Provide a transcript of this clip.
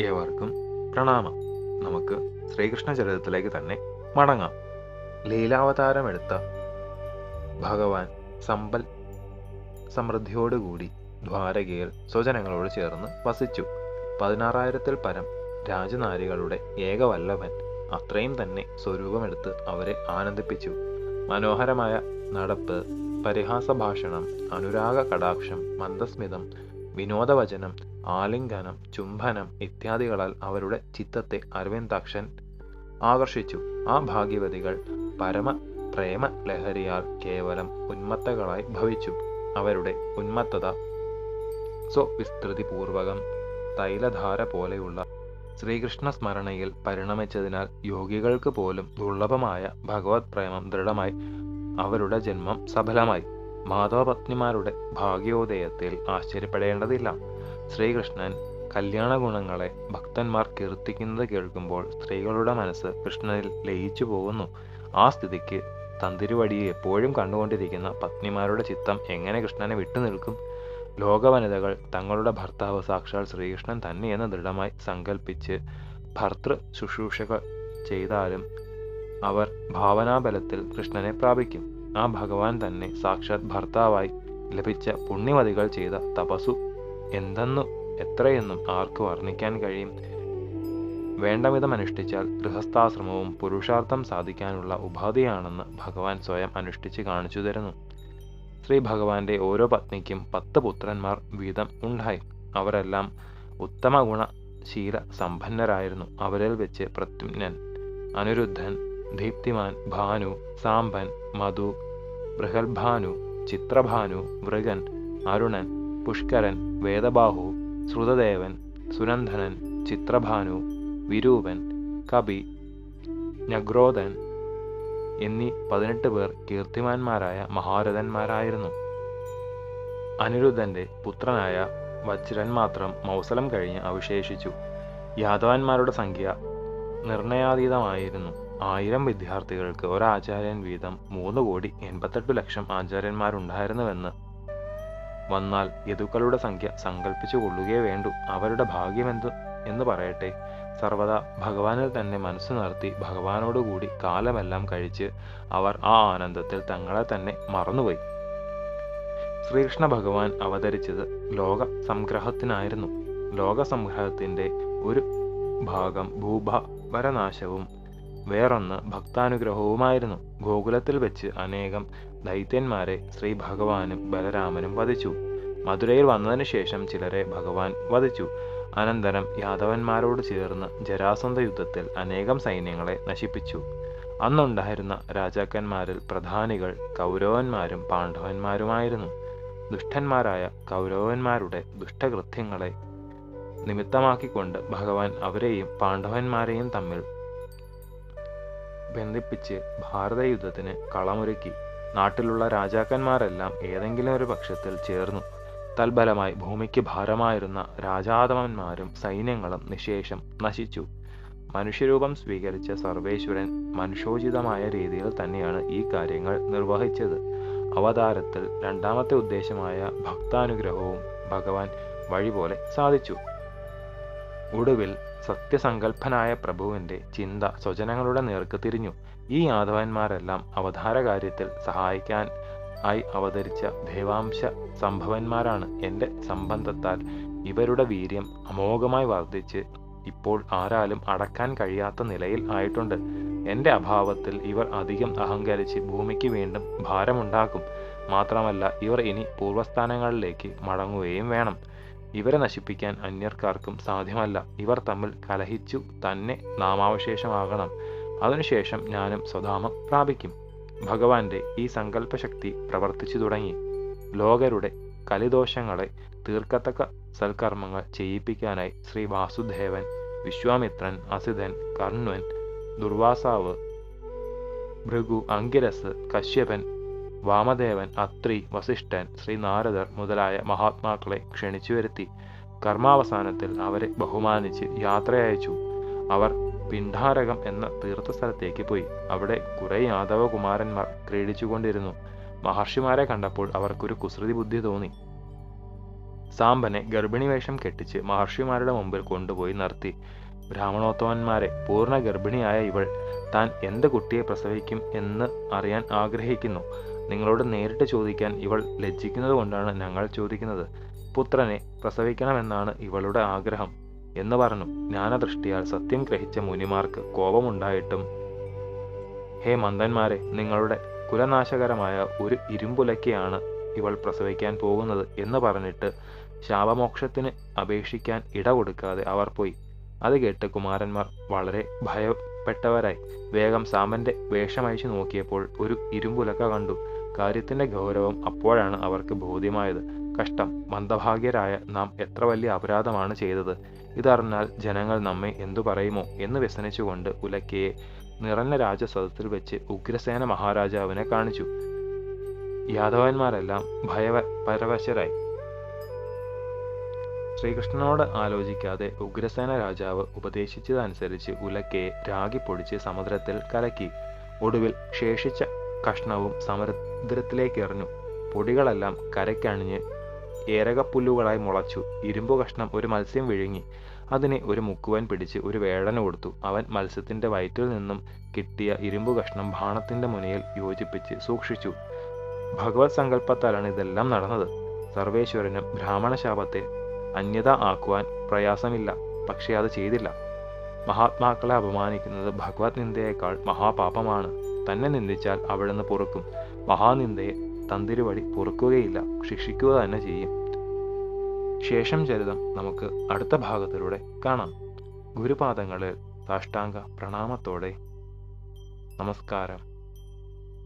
ഏവർക്കും പ്രണാമം. നമുക്ക് ശ്രീകൃഷ്ണ ചരിത്രത്തിലേക്ക് തന്നെ മടങ്ങാം. ലീലാവതാരം എടുത്ത ഭഗവാൻ സമ്പൽ സമൃദ്ധിയോടുകൂടി ദ്വാരകയിൽ സ്വജനങ്ങളോട് ചേർന്ന് വസിച്ചു. പതിനാറായിരത്തിൽ പരം രാജനാരികളുടെ ഏകവല്ലവൻ അത്രയും തന്നെ സ്വരൂപമെടുത്ത് അവരെ ആനന്ദിപ്പിച്ചു. മനോഹരമായ നടപ്പ് പരിഹാസ ഭാഷണം അനുരാഗ കടാക്ഷം മന്ദസ്മിതം വിനോദവചനം ആലിംഗനം ചുംബനം ഇത്യാദികളാൽ അവരുടെ ചിത്തത്തെ അരവിന്ദാക്ഷൻ ആകർഷിച്ചു. ആ ഭാഗ്യവതികൾ പരമ പ്രേമ ലഹരിയാൽ കേവലം ഉന്മത്തകളായി ഭവിച്ചു. അവരുടെ ഉന്മത്തത സ്വവിസ്തൃതിപൂർവകം തൈലധാര പോലെയുള്ള ശ്രീകൃഷ്ണ സ്മരണയിൽ പരിണമിച്ചതിനാൽ യോഗികൾക്ക് പോലും ദുർലഭമായ ഭഗവത് പ്രേമം ദൃഢമായി അവരുടെ ജന്മം സഫലമായി. മാധവപത്നിമാരുടെ ഭാഗ്യോദയത്തിൽ ആശ്ചര്യപ്പെടേണ്ടതില്ല. ശ്രീകൃഷ്ണൻ കല്യാണ ഗുണങ്ങളെ ഭക്തന്മാർ കീർത്തിക്കുന്നത് കേൾക്കുമ്പോൾ സ്ത്രീകളുടെ മനസ്സ് കൃഷ്ണനിൽ ലയിച്ചു പോകുന്നു. ആ സ്ഥിതിക്ക് തന്തിരുവടിയെ എപ്പോഴും കണ്ടുകൊണ്ടിരിക്കുന്ന പത്നിമാരുടെ ചിത്തം എങ്ങനെ കൃഷ്ണനെ വിട്ടുനിൽക്കും? ലോകവനിതകൾ തങ്ങളുടെ ഭർത്താവ് സാക്ഷാൽ ശ്രീകൃഷ്ണൻ തന്നെയെന്ന് ദൃഢമായി സങ്കല്പിച്ച് ഭർത്തൃ ശുശ്രൂഷകൾ ചെയ്താലും അവർ ഭാവനാബലത്തിൽ കൃഷ്ണനെ പ്രാപിക്കും. ആ ഭഗവാൻ തന്നെ സാക്ഷാത് ഭർത്താവായി ലഭിച്ച പുണ്യവതികൾ ചെയ്ത തപസ്സു എന്തെന്നു എത്രയെന്നും ആർക്ക് വർണിക്കാൻ കഴിയും? വേണ്ടവിധം അനുഷ്ഠിച്ചാൽ ഗൃഹസ്ഥാശ്രമവും പുരുഷാർത്ഥം സാധിക്കാനുള്ള ഉപാധിയാണെന്ന് ഭഗവാൻ സ്വയം അനുഷ്ഠിച്ച് കാണിച്ചു തരുന്നു. ശ്രീ ഭഗവാന്റെ ഓരോ പത്നിക്കും പത്ത് പുത്രന്മാർ വീതം ഉണ്ടായി. അവരെല്ലാം ഉത്തമ ഗുണശീല സമ്പന്നരായിരുന്നു. അവരിൽ വെച്ച് പ്രത്യുമ്നൻ അനിരുദ്ധൻ ദീപ്തിമാൻ ഭാനു സാമ്പൻ മധു ബൃഹൽഭാനു ചിത്രഭാനു മൃഗൻ അരുണൻ പുഷ്കരൻ വേദബാഹു ശ്രുതദേവൻ സുനന്ദനൻ ചിത്രഭാനു വിരൂപൻ കപി നഗ്രോധൻ എന്നീ പതിനെട്ട് പേർ കീർത്തിമാന്മാരായ മഹാരഥന്മാരായിരുന്നു. അനിരുദ്ധന്റെ പുത്രനായ വജ്രൻ മാത്രം മൗസലം കഴിഞ്ഞ് അവശേഷിച്ചു. യാദവന്മാരുടെ സംഖ്യ നിർണയാതീതമായിരുന്നു. ആയിരം വിദ്യാർത്ഥികൾക്ക് ഒരാചാര്യൻ വീതം മൂന്ന് കോടി എൺപത്തെട്ട് ലക്ഷം ആചാര്യന്മാരുണ്ടായിരുന്നുവെന്ന് വന്നാൽ യദുക്കളുടെ സംഖ്യ സങ്കല്പിച്ചു കൊള്ളുകയേ വേണ്ടു. അവരുടെ ഭാഗ്യമെന്തു എന്ന് പറയട്ടെ. സർവദാ ഭഗവാനിൽ തന്നെ മനസ്സ് നിർത്തി ഭഗവാനോടുകൂടി കാലമെല്ലാം കഴിച്ച് അവർ ആ ആനന്ദത്തിൽ തങ്ങളെ തന്നെ മറന്നുപോയി. ശ്രീകൃഷ്ണ ഭഗവാൻ അവതരിച്ചത് ലോക സംഗ്രഹത്തിനായിരുന്നു ലോക സംഗ്രഹത്തിന്റെ ഒരു ഭാഗം ഭൂഭവരനാശവും വേറൊന്ന് ഭക്താനുഗ്രഹവുമായിരുന്നു. ഗോകുലത്തിൽ വെച്ച് അനേകം ദൈത്യന്മാരെ ശ്രീ ഭഗവാനും ബലരാമനും വധിച്ചു. മധുരയിൽ വന്നതിന് ശേഷം ചിലരെ ഭഗവാൻ വധിച്ചു. അനന്തരം യാദവന്മാരോട് ചേർന്ന് ജരാസന്ധ യുദ്ധത്തിൽ അനേകം സൈന്യങ്ങളെ നശിപ്പിച്ചു. അന്നുണ്ടായിരുന്ന രാജാക്കന്മാരിൽ പ്രധാനികൾ കൗരവന്മാരും പാണ്ഡവന്മാരുമായിരുന്നു. ദുഷ്ടന്മാരായ കൗരവന്മാരുടെ ദുഷ്ടകൃത്യങ്ങളെ നിമിത്തമാക്കിക്കൊണ്ട് ഭഗവാൻ അവരെയും പാണ്ഡവന്മാരെയും തമ്മിൽ ബന്ധിപ്പിച്ച് ഭാരതയുദ്ധത്തിന് കളമൊരുക്കി. നാട്ടിലുള്ള രാജാക്കന്മാരെല്ലാം ഏതെങ്കിലും ഒരു പക്ഷത്തിൽ ചേർന്നു. തൽബലമായി ഭൂമിക്ക് ഭാരമായിരുന്ന രാജാതമന്മാരും സൈന്യങ്ങളും നിശേഷം നശിച്ചു. മനുഷ്യരൂപം സ്വീകരിച്ച സർവേശ്വരൻ മനുഷ്യോചിതമായ രീതിയിൽ തന്നെയാണ് ഈ കാര്യങ്ങൾ നിർവഹിച്ചത്. അവതാരത്തിൽ രണ്ടാമത്തെ ഉദ്ദേശമായ ഭക്താനുഗ്രഹവും ഭഗവാൻ വഴിപോലെ സാധിച്ചു. ഒടുവിൽ സത്യസങ്കല്പനായ പ്രഭുവിന്റെ ചിന്ത സ്വജനങ്ങളുടെ നേർക്ക് തിരിഞ്ഞു. ഈ യാദവന്മാരെല്ലാം അവതാരകാര്യത്തിൽ സഹായിക്കാൻ ആയി അവതരിച്ച ദേവാംശ സംഭവന്മാരാണ്. എന്റെ സംബന്ധത്താൽ ഇവരുടെ വീര്യം അമോഘമായി വർദ്ധിച്ച് ഇപ്പോൾ ആരാലും അടക്കാൻ കഴിയാത്ത നിലയിൽ ആയിട്ടുണ്ട്. എന്റെ അഭാവത്തിൽ ഇവർ അധികം അഹങ്കരിച്ച് ഭൂമിക്ക് വീണ്ടും ഭാരമുണ്ടാക്കും. മാത്രമല്ല ഇവർ ഇനി പൂർവസ്ഥാനങ്ങളിലേക്ക് മടങ്ങുകയും വേണം. ഇവരെ നശിപ്പിക്കാൻ അന്യർക്കാർക്കും സാധ്യമല്ല. ഇവർ തമ്മിൽ കലഹിച്ചു തന്നെ നാമാവശേഷമാകണം. അതിനുശേഷം ഞാനും സ്വധാമം പ്രാപിക്കും. ഭഗവാന്റെ ഈ സങ്കല്പശക്തി പ്രവർത്തിച്ചു തുടങ്ങി. ലോകരുടെ കലിദോഷങ്ങളെ തീർക്കത്തക്ക സൽക്കർമ്മങ്ങൾ ചെയ്യിപ്പിക്കാനായി ശ്രീ വാസുദേവൻ വിശ്വാമിത്രൻ അസിതൻ കർണ്വൻ ദുർവാസാവ് ഭൃഗു അങ്കിരസ് കശ്യപൻ വാമദേവൻ അത്രി വസിഷ്ഠൻ ശ്രീനാരദർ മുതലായ മഹാത്മാക്കളെ ക്ഷണിച്ചു വരുത്തി കർമാവസാനത്തിൽ അവരെ ബഹുമാനിച്ച് യാത്രയയച്ചു. അവർ പിണ്ഡാരകം എന്ന തീർത്ഥസ്ഥലത്തേക്ക് പോയി. അവിടെ കുറെ യാദവകുമാരന്മാർ ക്രീഡിച്ചുകൊണ്ടിരുന്നു. മഹർഷിമാരെ കണ്ടപ്പോൾ അവർക്കൊരു കുസൃതി ബുദ്ധി തോന്നി. സാമ്പനെ ഗർഭിണി വേഷം കെട്ടിച്ച് മഹർഷിമാരുടെ മുമ്പിൽ കൊണ്ടുപോയി നിർത്തി. ബ്രാഹ്മണോത്തമന്മാരെ പൂർണ ഗർഭിണിയായ ഇവൾ താൻ എന്ത് കുട്ടിയെ പ്രസവിക്കും എന്ന് അറിയാൻ ആഗ്രഹിക്കുന്നു. നിങ്ങളോട് നേരിട്ട് ചോദിക്കാൻ ഇവൾ ലജ്ജിക്കുന്നത് കൊണ്ടാണ് ഞങ്ങൾ ചോദിക്കുന്നത്. പുത്രനെ പ്രസവിക്കണമെന്നാണ് ഇവളുടെ ആഗ്രഹം എന്ന് പറഞ്ഞു. ജ്ഞാനദൃഷ്ടിയാൽ സത്യം ഗ്രഹിച്ച മുനിമാർക്ക് കോപമുണ്ടായിട്ടും. ഹേ മന്ദന്മാരെ നിങ്ങളുടെ കുലനാശകരമായ ഒരു ഇരുമ്പുലയ്ക്കാണ് ഇവൾ പ്രസവിക്കാൻ പോകുന്നത് എന്ന് പറഞ്ഞിട്ട് ശാപമോക്ഷത്തിന് അപേക്ഷിക്കാൻ ഇട കൊടുക്കാതെ അവർ പോയി. അത് കേട്ട് കുമാരന്മാർ വളരെ ഭയപ്പെട്ടവരായി. വേഗം സാമന്റെ വേഷമയച്ചു നോക്കിയപ്പോൾ ഒരു ഇരുമ്പുലക്ക കണ്ടു. കാര്യത്തിന്റെ ഗൗരവം അപ്പോഴാണ് അവർക്ക് ബോധ്യമായത്. കഷ്ടം മന്ദഭാഗ്യരായ നാം എത്ര വലിയ അപരാധമാണ് ചെയ്തത്. ഇതറിഞ്ഞാൽ ജനങ്ങൾ നമ്മെ എന്തു പറയുമോ എന്ന് വ്യസനിച്ചുകൊണ്ട് ഉലക്കയെ നിറഞ്ഞ രാജസദസ്സിൽ വെച്ച് ഉഗ്രസേന മഹാരാജാവിനെ കാണിച്ചു. യാദവന്മാരെല്ലാം ഭയവ പരവശരായി. ശ്രീകൃഷ്ണനോട് ആലോചിക്കാതെ ഉഗ്രസേന രാജാവ് ഉപദേശിച്ചതനുസരിച്ച് ഉലക്കയെ രാഗി പൊടിച്ച് സമുദ്രത്തിൽ കലക്കി. ഒടുവിൽ ശേഷിച്ച കഷ്ണവും സമുദ്രത്തിലേക്ക് എറിഞ്ഞു പൊടികളെല്ലാം കരയ്ക്കണിഞ്ഞ് ഏരകപ്പുല്ലുകളായി മുളച്ചു. ഇരുമ്പു കഷ്ണം ഒരു മത്സ്യം വിഴുങ്ങി. അതിനെ ഒരു മുക്കുവൻ പിടിച്ച് ഒരു വേഴന കൊടുത്തു. അവൻ മത്സ്യത്തിന്റെ വയറ്റിൽ നിന്നും കിട്ടിയ ഇരുമ്പു കഷ്ണം ബാണത്തിന്റെ മുനയിൽ യോജിപ്പിച്ച് സൂക്ഷിച്ചു. ഭഗവത് സങ്കല്പത്താലാണ് ഇതെല്ലാം നടന്നത്. സർവേശ്വരനും ബ്രാഹ്മണ ശാപത്തെ അന്യത ആക്കുവാൻ പ്രയാസമില്ല. പക്ഷേ അത് ചെയ്തില്ല. മഹാത്മാക്കളെ അപമാനിക്കുന്നത് ഭഗവത് നിന്ദയേക്കാൾ മഹാപാപമാണ്. തന്നെ നിന്ദിച്ചാൽ അവിടുന്ന് പൊറുക്കും. മഹാനിന്ദയെ തന്തിരുവടി പൊറുക്കുകയില്ല ശിക്ഷിക്കുക തന്നെ ചെയ്യും. ശേഷം ചരിതം നമുക്ക് അടുത്ത ഭാഗത്തിലൂടെ കാണാം. ഗുരുപാദങ്ങളിൽ സാഷ്ടാംഗ പ്രണാമത്തോടെ. നമസ്കാരം.